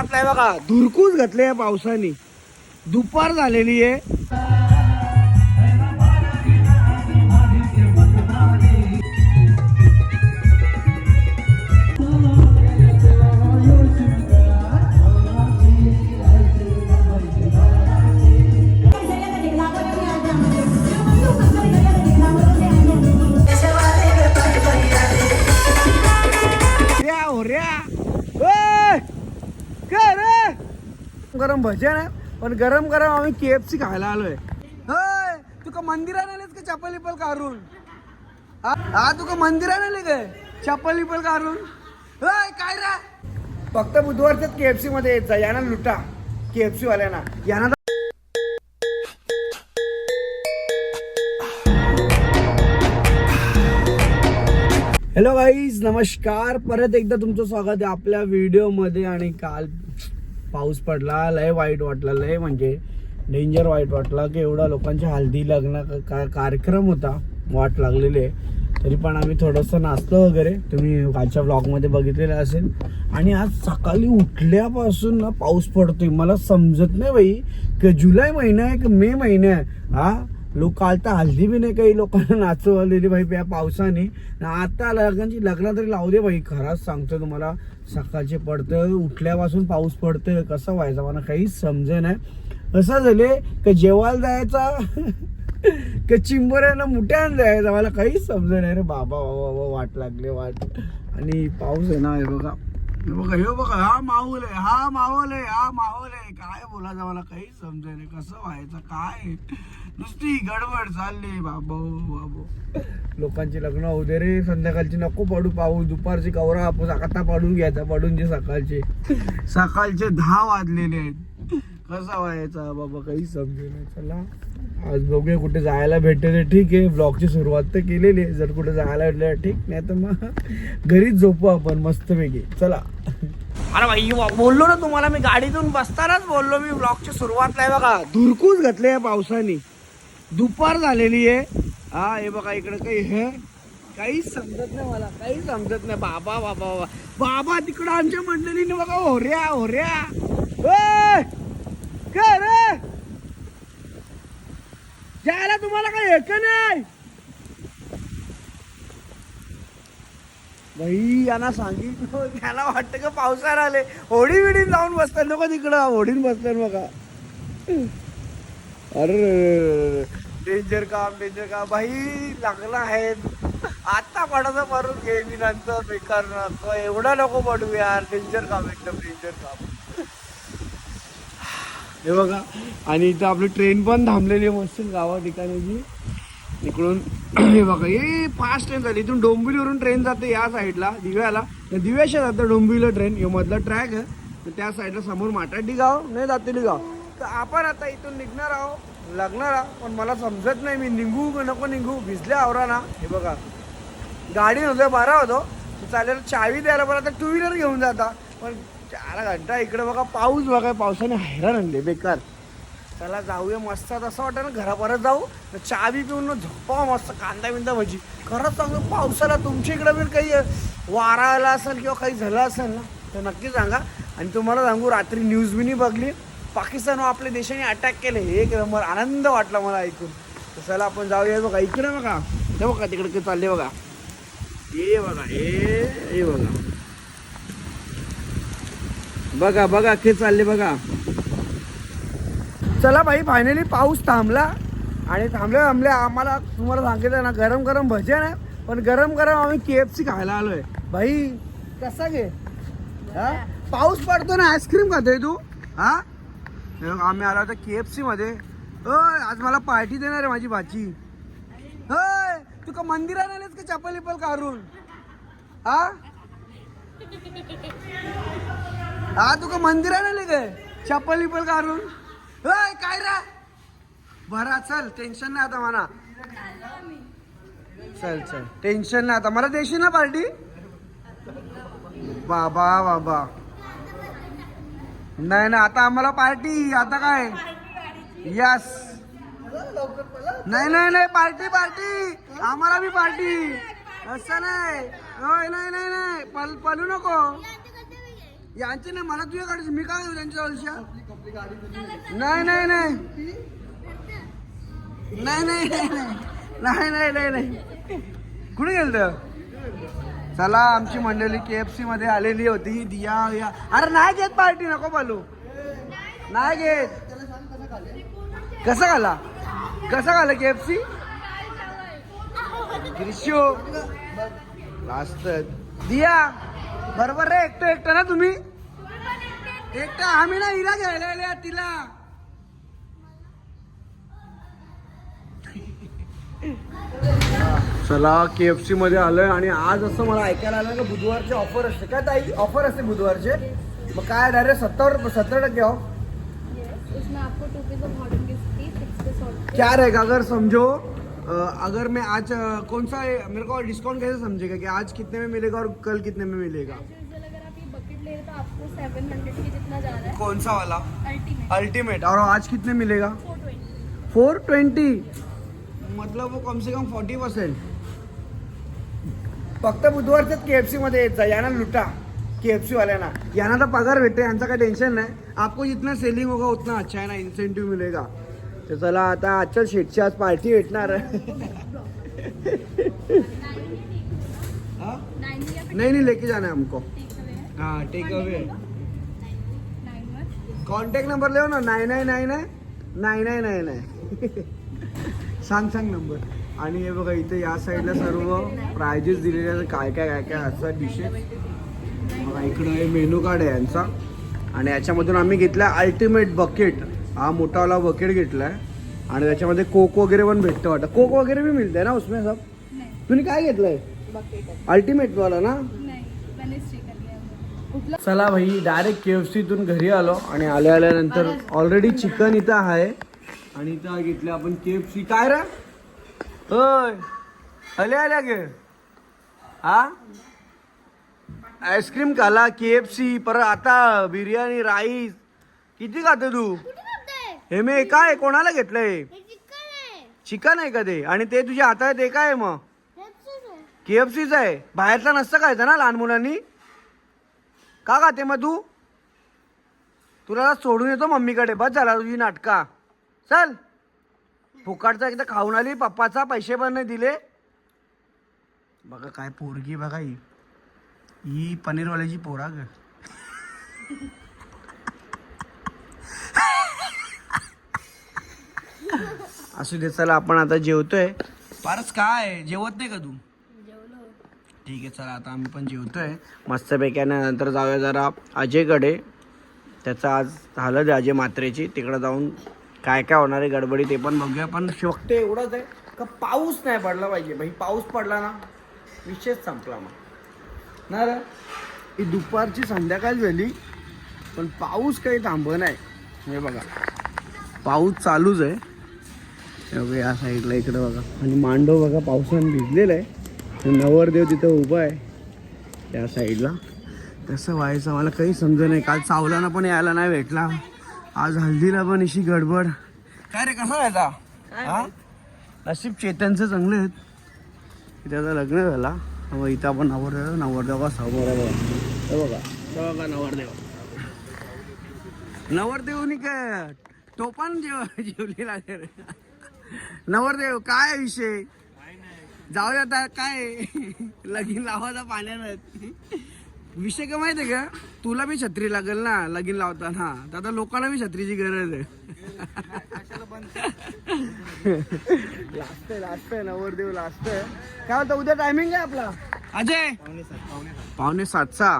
आपल्या बघा धुरकूस घातले या पावसाने. दुपार झालेली आहे. गरम भजन आहे पण गरम गरम आम्ही के एफ सी खायला आलोय. होय तुका मंदिरात आलेस का चप्पल लिपल काढून? हा? तुका मंदिरात आले काय चप्पल लिपल काढून? होय काय रा? फक्त बुधवारच्याच सी मध्ये यायचा यांना लुटा. केएफसी वाल्यांना. यांना हॅलो गाईज नमस्कार. परत एकदा तुमचं स्वागत आहे आपल्या व्हिडिओमध्ये आणि काल पाऊस पडला लय वाईट वाटला लय म्हणजे डेंजर वाईट वाटला की एवढा लोकांच्या हल्दी लग्न का- कार्यक्रम होता वाट लागलेले आहे. तरी पण आम्ही थोडंसं नाचलो वगैरे. तुम्ही कालच्या ब्लॉगमध्ये बघितलेलं असेल. आणि आज सकाळी उठल्यापासून ना पाऊस पडतोय. मला समजत नाही बाई की जुलै महिना आहे की मे महिना आहे. हा? लोक काल तर हल्दी बी नाही काही लोकांना नाचवलेली बाई या पावसाने. आता लग्नाची लग्न तरी लावू दे भाई खराच सांगतो तुम्हाला. सकाळचे पडतं उठल्यापासून पाऊस पडतं कसं व्हायचं मला काहीच समजे नाही. असं झाले? का जेवायला जायचा? का चिंबऱ्यानं मुठ्यानं जायचं? मला काहीच समजे नाही रे. बाबा बाबा बाबा वाट लागले वाट. आणि पाऊस आहे ना हे बघा. हे बघा हे बघा हा माहोल आहे हा माहोल आहे हा माहोल आहे. काय बोलायचं? मला काहीच समजे नाही. कसं व्हायचं? काय? नुसती गडबड चालली बाबो बाबो. लोकांची लग्न होऊ दे रे. संध्याकाळची नको पडू पाऊस. दुपारची कवरा आपण आता पडून घ्यायचा. पडून जे सकाळचे. सकाळचे दहा वाजलेले आहेत. कसा व्हायचा बाबा काही समजे नाही. चला. आज बघूया कुठे जायला भेटते ते ठीक आहे. ब्लॉगची सुरुवात तर केलेली आहे. जर कुठे जायला भेटलं ठीक. नाही तर मग घरीच झोपू आपण मस्तपैकी. चला. अरे भाई बोललो ना तुम्हाला मी. गाडीतून बसतानाच बोललो मी. ब्लॉगची सुरुवात नाही बघा. धुरकूच घातले या पावसाने. दुपार झालेली आहे. हा हे बघा इकडं काही हे काहीच समजत नाही मला काहीच समजत नाही. बाबा बाबा बाबा. बाबा तिकडं आमच्या मंडळीने बघा होऱ्या होऱ्या काय रे? जायला तुम्हाला काही एक नाही. भाई यांना सांगितलं त्याला वाटतं का पावसाळ आले होडी बिडीन जाऊन बसतात लोक तिकडं. होडीन बसतात बघा. अरे डेंजर काम डेंजर काम. भाई लागला आहे. आता पडायचं मारून घे मी नंतर बेकार नसतो एवढा नको पडू यार. डेंजर काम एकदम डेंजर काम. हे बघा आणि इथं आपली ट्रेन पण थांबलेली आहे मस्त गावा ठिकाणी इकडून हे बघा हे फास्ट ट्रेन झाली. इथून डोंबिवलीवरून ट्रेन जाते या साईडला दिव्याला. दिव्याशा जातं डोंबिवलीला ट्रेन हे मधला ट्रॅक आहे. तर त्या साईडला समोर माटाडी गाव नाही जातेली गाव. तर आपण आता इथून निघणार आहोत. लागणार पण मला समजत नाही मी निघू का नको निघू भिजल्या आवरा ना हे बघा. गाडी नव्हतं बारा होतो. चालेल चावी द्यायला बरं आता टू व्हीलर घेऊन जाता पण चार घंटा इकडे बघा पाऊस बघा पावसाने हैराण आणले बेकार. त्याला जाऊया मस्त असं वाटतं ना घरा परत जाऊ. तर चावी पिऊन ना झोपावं मस्त कांदा बिंदा भजी. खरंच सांगतो पावसाला तुमच्या इकडं पण काही वारा आला असेल किंवा काही झालं असेल ना तर नक्की सांगा. आणि तुम्हाला सांगू रात्री न्यूज बिनी बघली. पाकिस्तानवर आपल्या देशाने अटॅक केले. हे एक नंबर आनंद वाटला मला ऐकून. चला आपण जाऊया बघा. इकडे बघा. हे बघा तिकडे ते चालले बघा. हे बघा हे हे बघा. बघा बघा ते चालले बघा. चला भाई फायनली पाऊस थांबला. आणि थांबल्या थांबल्या आम्हाला तुम्हाला सांगितलं ना गरम गरम भजन आहे. पण गरम गरम आम्ही के एफ सी खायला आलोय. भाई कसा घे? हा? पाऊस पडतो ना आईस्क्रीम खातोय तू? हा? आम्ही आलो आता के एफ सी मध्ये. होय आज मला पार्टी देणार आहे माझी भाची. होय तू का मंदिरात आलेस का चप्पल विपल काढून? हा? हा तू का मंदिरात आले काय? चप्पल विपल काढून? होय काय रा? बरा चल टेन्शन नाही आता मला. चल चल टेन्शन नाही आता. मला देशील ना पार्टी? बाबा बाबा. नाही ना आता आम्हाला पार्टी आता काय? यस नाही नाही नाही पार्टी पार्टी. आम्हाला बी पार्टी. असं नाही. होय नाही नाही नाही. पल पलू नको. यांचे नाही मला तुझ्या गाडीची. मी काय देऊ त्यांच्या वर्षा नाही नाही नाही. नाही नाही नाही नाही. नाही नाही नाही कुठे गेलं चला आमची मंडळी के एफ सी मध्ये आलेली होती. दिया या. अरे नाही घेत पार्टी नको बालू. नाही घेत. कसं घाला कसं घाला के एफ सी ग्रीष्यो लास्ट दिया बरोबर रे एकटं एकटं ना तुम्ही? एकटं आम्ही ना हिला घ्यायला आल्या तिला चला के एफ़ सी मध्ये आलोय आणि आज असं मला ऐकायला आलं का बुधवारचे ऑफ़र असते. काय ताई? ऑफ़र असते बुधवारचे? मग काय डायरेक्ट सत्तर सत्तर टक्के ऑफ़ क्या रहेगा? अगर समझो अगर मैं आज कौन सा मेरे को डिस्काउंट कैसे समझेगा कि आज कितने में मिलेगा और कल कितने में मिलेगा? अगर आप ये बकेट ले तो आपको सेवन हंड्रेड के जितना जा रहा है कौन सा वाला? अल्टीमेट और आज कितने मिलेगा? फोर ट्वेंटी मतलब वो कम से कम फोर्टी पर्सेंट फक्त बुधवारच्याच के एफ सी मध्ये यांना लुटा. के एफ सी वाल्यांना. यांना तर पगार भेटते यांचा काही टेन्शन नाही. आपको जितना सेलिंग होगा उतना अच्छा आहे ना. इन्सेंटिव्ह मिळेगा तर चला आता आजच्या शेटची आज पार्टी भेटणार नहीं नहीं लेके जाना है हमको टेक हाँ टेक अवे कॉन्टॅक्ट नंबर लिहो ना नाईन नाईन नाईन आहे नाईन नाईन नाईन सांग सांग नंबर आणि हे बघा इथे या साईडला सर्व प्रायजेस दिलेले आहेत. काय काय काय काय असतात डिशेस बघा इकडं हे मेनू कार्ड आहे यांचा. आणि याच्यामधून आम्ही घेतला अल्टिमेट बकेट हा मोठावाला बकेट घेतला आहे आणि त्याच्यामध्ये कोक वगैरे पण भेटतं वाटतं. कोक वगैरे भी मिळते ना उसमें सब नहीं. तुम्ही काय घेतलंय? अल्टिमेट वाला ना? चला भाई डायरेक्ट के एफ सीतून घरी आलो. आणि आल्या आल्यानंतर ऑलरेडी चिकन इथं आहे. आणि इथं घेतलं आपण के एफ सी काय रे? होय आले आल्या गे हा? आईस्क्रीम खाला के एफ सी परत आता बिर्याणी राईस किती खाते तू? हे मी काय कोणाला घेतलंय? चिकन आहे. का ते? आणि ते तुझ्या हातात ते काय आहे मग? के एफ सीच आहे. बाहेरचा नसतं खायचं ना लहान मुलांनी? का खाते मग तू? तुला सोडून येतो मम्मीकडे. बस झाला तुझी नाटका. चल. फुकाटचा एकदा खाऊन आली पप्पाचा पैसे पण नाही दिले. बघा काय पोरगी बघा ही. ही पनीरवाल्याची पोरा ग. असू दे चला आपण आता जेवतोय. फारच काय? जेवत नाही का तू? ठीक आहे चला आता आम्ही पण जेवतोय. मस्तपैकी आणि नंतर जाऊया जरा अजयकडे. त्याचं आज झालं अजय मात्रेची तिकडं जाऊन काय काय होणार आहे गडबडी ते पण बघूया. पण शोकते एवढंच आहे का पाऊस नाही पडला पाहिजे. भाई पाऊस पडला ना विशेष संपला मग. ना रे ही दुपारची संध्याकाळ झाली पण पाऊस काही थांब नाही. हे बघा पाऊस चालूच आहे. बघा या साईडला इकडं बघा. आणि मांडव बघा पावसानं भिजलेला आहे. नवरदेव तिथं उभा आहे त्या साईडला. तसं व्हायचं मला काही समज नाही. काल चावलाना पण यायला नाही भेटला. आज हल्दीला पण अशी गडबड. काय रे कसा व्हायचा हा? नशीब चेतनचं चांगले आहेत. त्याचं लग्न झाला. मग इथं आपण नवरदेव नवरदेव का आहे हे बघा. हे बघा नवरदेव. नवरदेवनी काय तो पण जेव जेवलेला आहे. नवरदेव काय विषय? जाऊया आता काय लगीन लावायचा पाण्यानं. विषय काय माहिती आहे का? तुला बी छत्री लागेल ना लगीन लावताना. तर आता लोकांना बी छत्रीची गरज आहे. लास्ट आहे लास्ट आहे. नवरदेव लास्ट आहे. काय होतं उद्या टायमिंग आहे आपला? अजय! पावणे सातचा.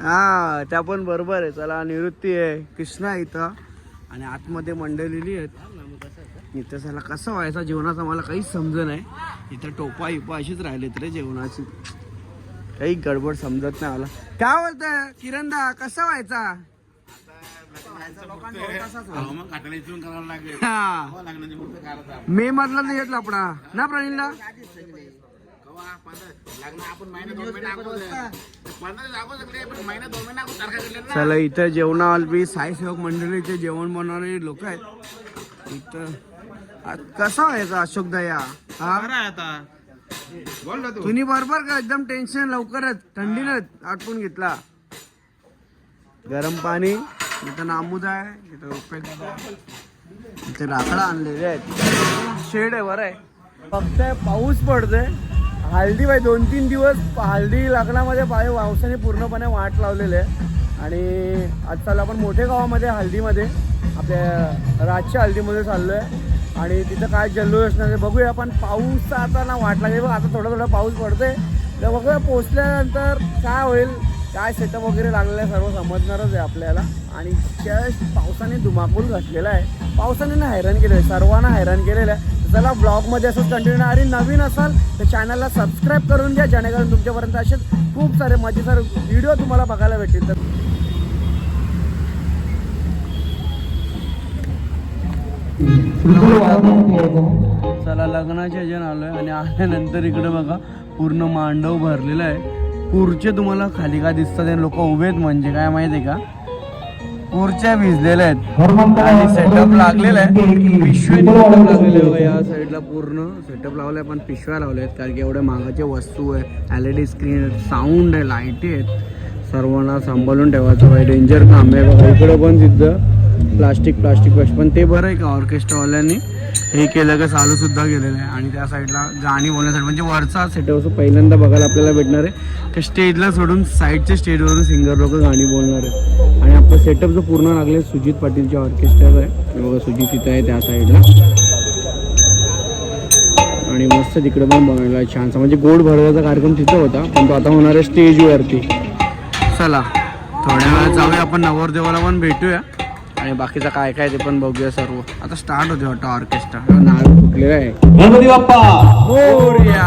हा त्या पण बरोबर आहे. चला निवृत्ती आहे. कृष्णा इथं. आणि आतमध्ये मंडळी आहेत. इथं चला कसं व्हायचा? जेवणाचा मला काहीच समज नाही. इथं टोपा इपा अशीच राहिलेत रे जेवणाची. काही गडबड समजत नाही मला काय बोलत किरणदा कसा व्हायचा? मे मधला नाही घेतला आपला ना प्रणीलला चला इथं जेवणाला बी साईसेवक मंडळीचे जेवण बनवणारे लोक आहेत. इथं कसा व्हायचा अशोक दया हा आता. बोल ना तू. तुम्ही बरोबर का? एकदम टेन्शन लवकरच. थंडीनच आटपून घेतला. गरम पाणी इथं नामूद आहे इथं रुपये इथे राखडा आणलेले आहेत. शेड आहे बरं आहे. फक्त पाऊस पडतोय. हळदी बाई दोन तीन दिवस हळदी लग्नामध्ये पाय पावसाने पूर्णपणे वाट लावलेले आहे. आणि आजकाल आपण मोठे गावामध्ये हळदीमध्ये आपल्या राजच्या हळदीमध्ये चाललो आहे आणि तिथं काय जल्लोष असणार बघूया पण पाऊस आता ना वाट लागेल. बघ आता थोडा थोडा पाऊस पडतोय. तर बघूया पोचल्यानंतर काय होईल काय सेटअप वगैरे लागलेलं आहे सर्व समजणारच आहे आपल्याला. आणि जस्ट पावसाने धुमाकूल घातलेला आहे. पावसाने ना हैराण केलेलं आहे सर्वांना हैराण केलेलं आहे. त्याला चला ब्लॉगमध्ये असंच कंटिन्यू आणि नवीन असाल तर चॅनलला सबस्क्राईब करून घ्या जेणेकरून तुमच्यापर्यंत असे खूप सारे मजेदार व्हिडिओ तुम्हाला बघायला भेटतील. तर चला लग्नाच्या जण आलोय आणि आल्यानंतर इकडे बघा पूर्ण मांडव भरलेला आहे. पूरचे तुम्हाला खाली काय दिसतात लोक उभे आहेत म्हणजे काय माहिती आहे का? पूरच्या भिजलेल्या आहेत. आणि सेटअप लागलेला आहे. लागलेलं बघा या साईडला पूर्ण सेटअप लावलाय पण पिशव्या लावल्या आहेत कारण की एवढ्या महागाच्या वस्तू आहे L E D screen sound आहे लाईटी आहेत. सर्वांना सांभाळून ठेवायचं डेंजर काम आहे बघा. इकडं पण तिथं प्लास्टिक प्लास्टिक प्लास्टिक पण ते बरं आहे का ऑर्केस्ट्रावाल्यांनी? हे केलं का चालू सुद्धा गेलेलं आहे. आणि त्या साईडला गाणी बोलण्यासाठी. म्हणजे वरचा सेटअप असं पहिल्यांदा बघायला आपल्याला भेटणार आहे. त्या स्टेजला सोडून साईडच्या स्टेजवरून सिंगर लोक गाणी बोलणार आहेत. आणि आपलं सेटअप जो पूर्ण लागले सुजित पाटीलच्या ऑर्केस्ट्रा आहे. बघा सुजित तिथं आहे त्या साईडला आणि मस्त तिकडे पण बघायला छानसा. म्हणजे गोड भरवायचा कार्यक्रम तिथं होता पण तो आता होणार आहे स्टेजवरती चला थोड्या वेळात जाऊया. आपण नवरदेवाला पण भेटूया. आणि बाकीचं काय काय ते पण बघूया सर्व. आता स्टार्ट होते वाटतं ऑर्केस्ट्रा नारळ फुटलेलं आहे. गणपती बाप्पा! मोरया.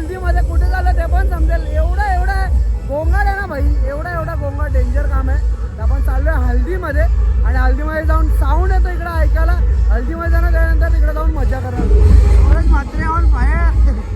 अजून हल्दीमध्ये कुठे झालं ते पण समजेल. एवढा एवढा गोंगाट आहे ना भाई. एवढा एवढा गोंगाट डेंजर काम आहे. तर आपण चाललोय हल्दीमध्ये. आणि हल्दीमध्ये जाऊन साऊंड येतो इकडे ऐकायला. हल्दीमध्ये जाणं त्यानंतर तिकडे जाऊन मजा करणार मात्र बाहेर.